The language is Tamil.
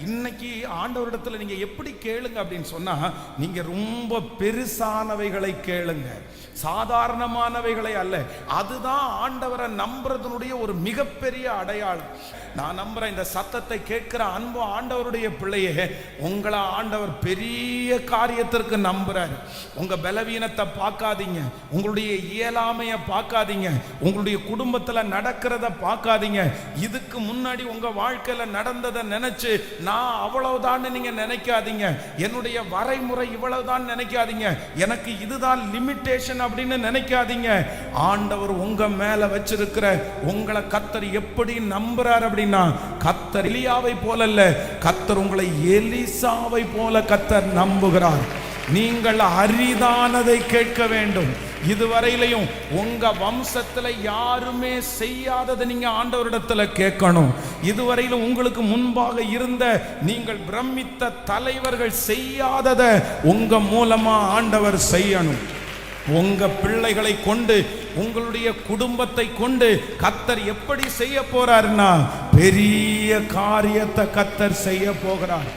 இன்னைக்கு ஆண்டவரிடத்துல நீங்க எப்படி கேளுங்க அப்படின்னு சொன்னா நீங்க ரொம்ப பெருசானவைகளை கேளுங்க. சாதாரணமானவைகளை அல்ல. அதுதான் ஆண்டவரை நம்புறதனுடைய ஒரு மிகப்பெரிய அடையாளம். நான் நம்புறேன் இந்த சத்தத்தை கேட்கிற அன்பு ஆண்டவருடைய பிள்ளையே உங்களை ஆண்டவர் பெரிய காரியத்திற்கு நம்புறாரு. உங்க பலவீனத்தை பார்க்காதீங்க. உங்களுடைய இயலாமைய பார்க்காதீங்க. உங்களுடைய குடும்பத்துல நடக்கிறத பார்க்காதீங்க. இதுக்கு முன்னாடி உங்க வாழ்க்கையில நடந்ததை நினைச்சு நான் அவ்வளவுதான்னு நீங்க நினைக்காதீங்க. என்னுடைய வரைமுறை இவ்வளவுதான் நினைக்காதீங்க. எனக்கு இதுதான் லிமிட்டேஷன் அப்படின்னு நினைக்காதீங்க. ஆண்டவர் உங்க மேல வச்சிருக்கிற உங்களை கத்தர் எப்படி நம்புறார் அப்படின்னா கத்தர் எலியாவை போல அல்ல கத்தர் உங்களை எலிசாவை போல கத்தர் நம்புகிறார். நீங்கள் அரிதானதை கேட்க வேண்டும். இதுவரையிலையும் உங்க வம்சத்துல யாருமே செய்யாததை நீங்க ஆண்டவரிடத்துல கேட்கணும். இதுவரையிலும் உங்களுக்கு முன்பாக இருந்த நீங்கள் பிரமித்த தலைவர்கள் செய்யாததை உங்க மூலமா ஆண்டவர் செய்யணும். உங்க பிள்ளைகளை கொண்டு உங்களுடைய குடும்பத்தை கொண்டு கத்தர் எப்படி செய்ய போறாருன்னா பெரிய காரியத்தை கத்தர் செய்ய போகிறார்.